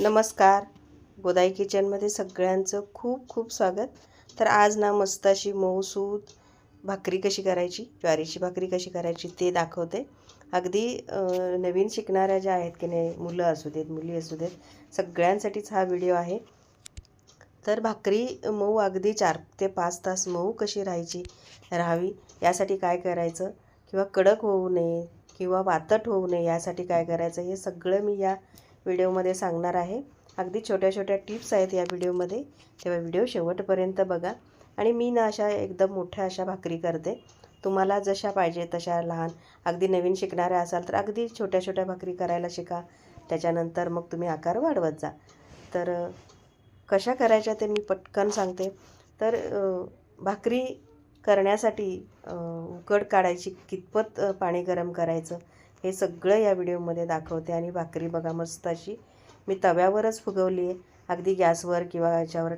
नमस्कार. गोदाई किचनमध्ये सगळ्यांचं खूप खूप स्वागत. तर आज ना मस्त अशी मऊसूद भाकरी कशी करायची ज्वारीची भाकरी कशी करायची ते दाखवते. अगदी नवीन शिकणाऱ्या ज्या आहेत की नाही मुलं असू देत मुली असू देत सगळ्यांसाठीच हा व्हिडिओ आहे. तर भाकरी मऊ अगदी चार ते पाच तास मऊ कशी राहायची राहावी यासाठी काय करायचं किंवा कडक होऊ नये किंवा वातट होऊ नये यासाठी काय करायचं हे सगळं मी या व्हिडिओमध्ये सांगणार आहे. अगदी छोट्या छोट्या टिप्स आहेत या व्हिडिओमध्ये. तेव्हा व्हिडिओ शेवटपर्यंत बघा. आणि मी ना अशा एकदम मोठ्या अशा भाकरी करते. तुम्हाला जशा पाहिजे तशा लहान अगदी नवीन शिकणाऱ्या असाल तर अगदी छोट्या छोट्या भाकरी करायला शिका. त्याच्यानंतर मग तुम्ही आकार वाढवत जा. तर कशा करायच्या ते मी पटकन सांगते. तर भाकरी करण्यासाठी उकड काढायची कितपत पाणी गरम करायचं. हे सगळं या व्हिडिओमध्ये दाखवते आणि भाकरी बघा मस्त अशी. मी तव्यावरच फुगवली आहे. अगदी गॅसवर किंवा याच्यावर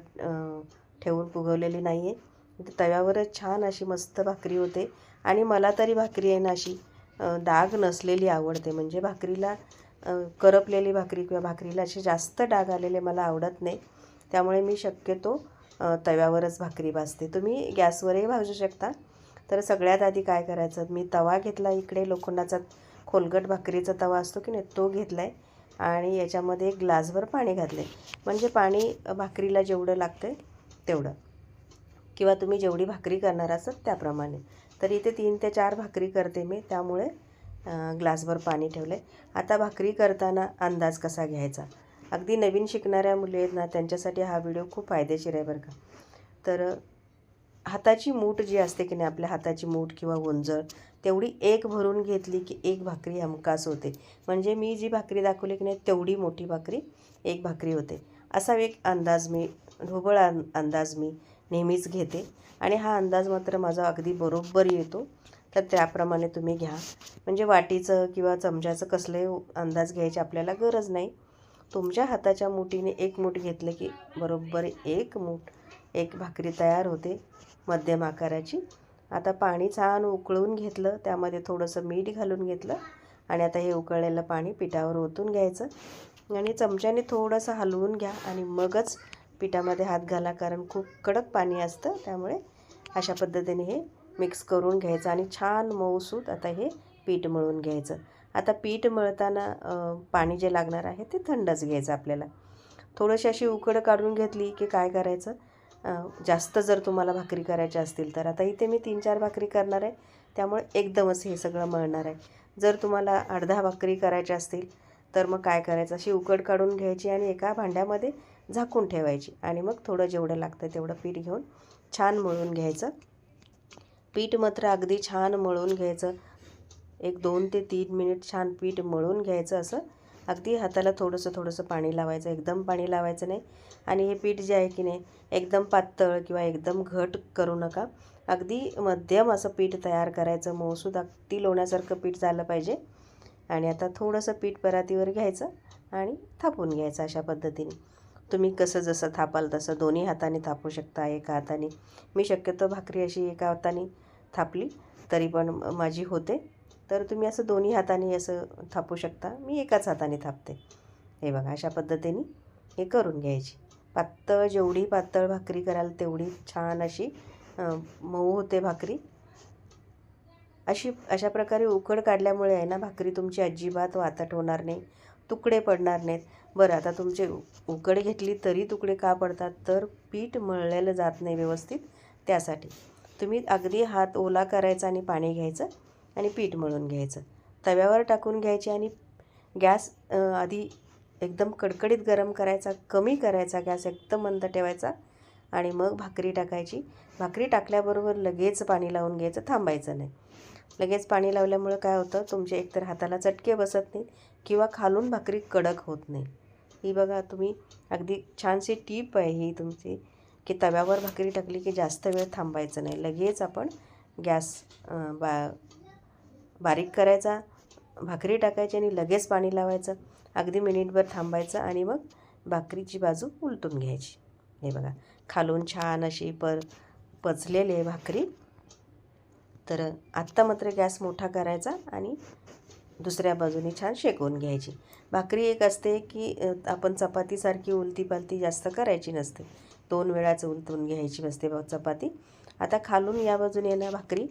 ठेवून फुगवलेली नाही आहे तव्यावरच छान अशी मस्त भाकरी होते. आणि मला तरी भाकरी आहे ना अशी डाग नसलेली आवडते. म्हणजे भाकरीला करपलेली भाकरी किंवा भाकरीला असे जास्त डाग आलेले मला आवडत नाही. त्यामुळे मी शक्यतो तव्यावरच भाकरी भाजते. तुम्ही गॅसवरही भाजू शकता. तर सगळ्यात आधी काय करायचं? मी तवा घेतला इकडे लोखंडाचा. खोलगट भाकरीचा तवा असतो की नाही तो घेतला आहे आणि याच्यामध्ये एक ग्लासभर पाणी घातले म्हणजे पाणी भाकरीला जेवढं लागतं आहे तेवढं. किंवा तुम्ही जेवढी भाकरी करणार असाल त्याप्रमाणे. तर इथे तीन ते चार भाकरी करते मी त्यामुळे ग्लासभर पाणी ठेवलं आहे आता भाकरी करताना अंदाज कसा घ्यायचा? अगदी नवीन शिकणाऱ्या मुली आहेत ना त्यांच्यासाठी हा व्हिडिओ खूप फायदेशीर आहे बरं का. तर हाताची मूठ जी असते की नाही आपल्या हाताची मूठ किंवा गोंजळ तेवढी एक भरून घेतली की एक भाकरी हमखास होते. म्हणजे मी जी भाकरी दाखवली की नाही तेवढी मोठी भाकरी एक भाकरी होते. असा एक अंदाज मी ढोबळ अं अंदाज मी नेहमीच घेते. आणि हा अंदाज मात्र माझा अगदी बरोबर येतो. तर त्याप्रमाणे तुम्ही घ्या. म्हणजे वाटीचं किंवा चमच्याचं कसलंही अंदाज घ्यायची आपल्याला गरज नाही. तुमच्या हाताच्या मुठीने एक मूठ घेतलं की बरोबर एक मूठ. एक भाकरी तयार होते मध्यम आकाराची. आता पाणी छान उकळून घेतलं त्यामध्ये थोडंसं मीठ घालून घेतलं आणि आता हे उकळलेलं पाणी पिठावर ओतून घ्यायचं. आणि चमच्याने थोडंसं हलवून घ्या आणि मगच पिठामध्ये हात घाला कारण खूप कडक पाणी असतं त्यामुळे अशा पद्धतीने हे मिक्स करून घ्यायचं आणि छान मऊसूत आता हे पीठ मळून घ्यायचं. आता पीठ मळताना पाणी जे लागणार आहे ते थंडच घ्यायचं आपल्याला. थोडीशी अशी उकड काढून घेतली की काय करायचं? जास्त जर तुम्हाला भाकरी करायच्या असतील तर. आता इथे मी तीन चार भाकरी करणार आहे. त्यामुळे एकदमच हे सगळं मळणार आहे. जर तुम्हाला अर्धा भाकरी करायच्या असतील तर मग काय करायचं? अशी उकड काढून घ्यायची आणि एका भांड्यामध्ये झाकून ठेवायची. आणि मग थोडं जेवढं लागतं तेवढं पीठ घेऊन छान मळून घ्यायचं. पीठ मात्र अगदी छान मळून घ्यायचं. एक दोन ते तीन मिनिट छान पीठ मळून घ्यायचं असं. अगदी हाताला थोडंसं थोडंसं पाणी लावायचं एकदम पाणी लावायचं नाही. आणि हे पीठ जे आहे की नाही एकदम पातळ किंवा एकदम घट करू नका. अगदी मध्यम असं पीठ तयार करायचं. मऊसूद अगदी लोण्यासारखं पीठ झालं पाहिजे. आणि आता थोडंसं पीठ परातीवर घ्यायचं आणि थापून घ्यायचं अशा पद्धतीने. तुम्ही कसं जसं थापाल तसं दोन्ही हाताने थापू शकता एका हाताने. मी शक्यतो भाकरी अशी एका हाताने थापली तरी पण माझी होते. तर तुम्ही असं दोन्ही हाताने असं थापू शकता. मी एकाच हाताने थापते. हे बघा अशा पद्धतीने हे करून घ्यायची. पातळ जेवढी पातळ भाकरी कराल तेवढी छान अशी मऊ होते भाकरी. अशी अशा प्रकारे उकड काढल्यामुळे आहे ना भाकरी तुमची अजिबात वातट होणार नाही तुकडे पडणार नाहीत. बरं आता तुमचे उकड घेतली तरी तुकडे का पडतात? तर पीठ मळलेलं जात नाही व्यवस्थित त्यासाठी. तुम्ही अगदी हात ओला करायचा आणि पाणी घ्यायचं. आणि पीठ मळून घ्यायचं. तव्यावर टाकून घ्यायचे आणि गॅस आधी एकदम कडकडीत गरम करायचा कमी करायचा गॅस एकदम मंद ठेवायचा आणि मग भाकरी टाकायची. भाकरी टाकल्याबरोबर लगेच पाणी लावून घ्यायचं थांबायचं नाही. लगेच पाणी लावल्यामुळं काय होतं तुमच्या एकतर हाताला चटके बसत नाहीत किंवा खालून भाकरी कडक होत नाही. ही बघा तुम्ही अगदी छानशी टीप आहे ही तुमची की तव्यावर भाकरी टाकली की जास्त वेळ थांबायचं नाही. लगेच आपण गॅस बा बारीक करायचा भाकरी टाकायची आणि लगेच पाणी लावायचं. अगदी मिनिटभर थांबायचं आणि मग भाकरीची बाजू उलटून घ्यायची. हे बघा खालून छान अशी पर पचलेली आहे भाकरी. तर आत्ता मात्र गॅस मोठा करायचा आणि दुसऱ्या बाजूने छान शेकवून घ्यायची. भाकरी एक असते की आपण चपातीसारखी उलती पालती जास्त करायची नसते. दोन वेळाच उलतून घ्यायची असते चपाती. आता खालून या बाजूने ना भाकरी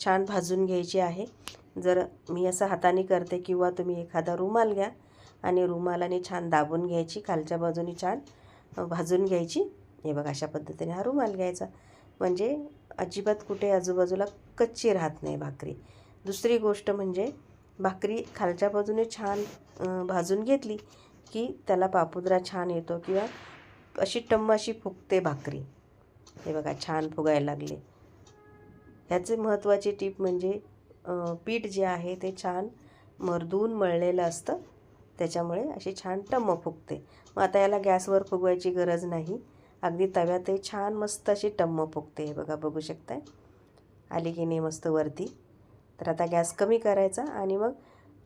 छान भाजून घ्यायची आहे. जर मी असं हाताने करते किंवा तुम्ही एखादा रुमाल घ्या आणि रुमालाने छान दाबून घ्यायची खालच्या बाजूने छान भाजून घ्यायची. हे बघा अशा पद्धतीने हा रुमाल घ्यायचा. म्हणजे अजिबात कुठे आजूबाजूला कच्ची राहत नाही भाकरी. दुसरी गोष्ट म्हणजे भाकरी खालच्या बाजूने छान भाजून घेतली की त्याला पापुद्रा छान येतो किंवा अशी टम्म अशी फुगते भाकरी. हे बघा छान फुगायला लागले. ह्याचे महत्त्वाची टीप म्हणजे पीठ जे आहे ते छान मर्दून मळलेलं असतं. त्याच्यामुळे अशी छान टम्म फुगते. मग आता याला गॅसवर फुगवायची गरज नाही. अगदी तव्यातही छान मस्त अशी टम्म फुगते. हे बघा बघू शकताय? आली की नाही मस्त वरती? तर आता गॅस कमी करायचा आणि मग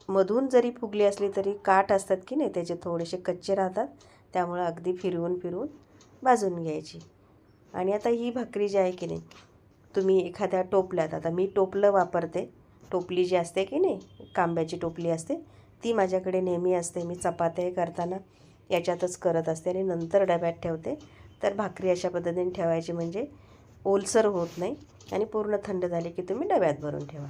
मधून जरी फुगली असली तरी काठ असतात की नाही त्याचे थोडेसे कच्चे राहतात. त्यामुळं अगदी फिरवून फिरवून भाजून घ्यायची. आणि आता ही भाकरी जी आहे की नाही तुम्ही एखाद्या टोपल्यात आता मी टोपलं वापरते. टोपली जी असते की नाही कांब्याची टोपली असते ती माझ्याकडे नेहमी असते. मी चपात्या करताना याच्यातच करत असते आणि नंतर डब्यात ठेवते. तर भाकरी अशा पद्धतीने ठेवायची म्हणजे ओलसर होत नाही आणि पूर्ण थंड झाली की तुम्ही डब्यात भरून ठेवा.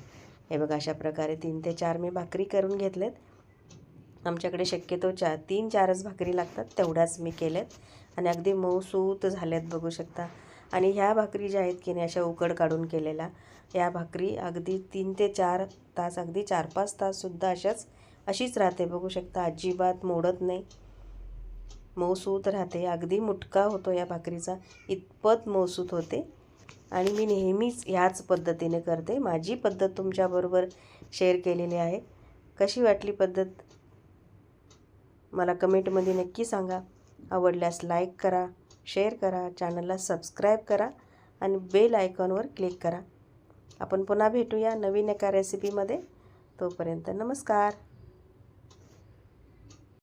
हे बघा अशा प्रकारे तीन ते चार मी भाकरी करून घेतल्यात आमच्याकडे शक्यतो चार तीन चारच भाकरी लागतात तेवढ्याच मी केल्यात आणि अगदी मऊसूत झाल्यात बघू शकता. आणि ह्या भाकरी ज्या आहेत की नाही अशा उकड काढून केलेल्या या भाकरी अगदी तीन ते चार तास अगदी चार पाच ताससुद्धा अशाच अशीच राहते. बघू शकता अजिबात मोडत नाही. मऊसूत राहते. अगदी मुटका होतो या भाकरीचा. इतपत मऊसूत होते. आणि मी नेहमीच ह्याच पद्धतीने करते. माझी पद्धत तुमच्याबरोबर शेअर केलेली आहे. कशी वाटली पद्धत? मला कमेंटमध्ये नक्की सांगा. आवडल्यास लाईक करा. शेअर करा चॅनलला सबस्क्राईब करा आणि बेल आयकॉनवर क्लिक करा. आपण पुन्हा भेटूया नवीन एका रेसिपीमध्ये. तोपर्यंत नमस्कार.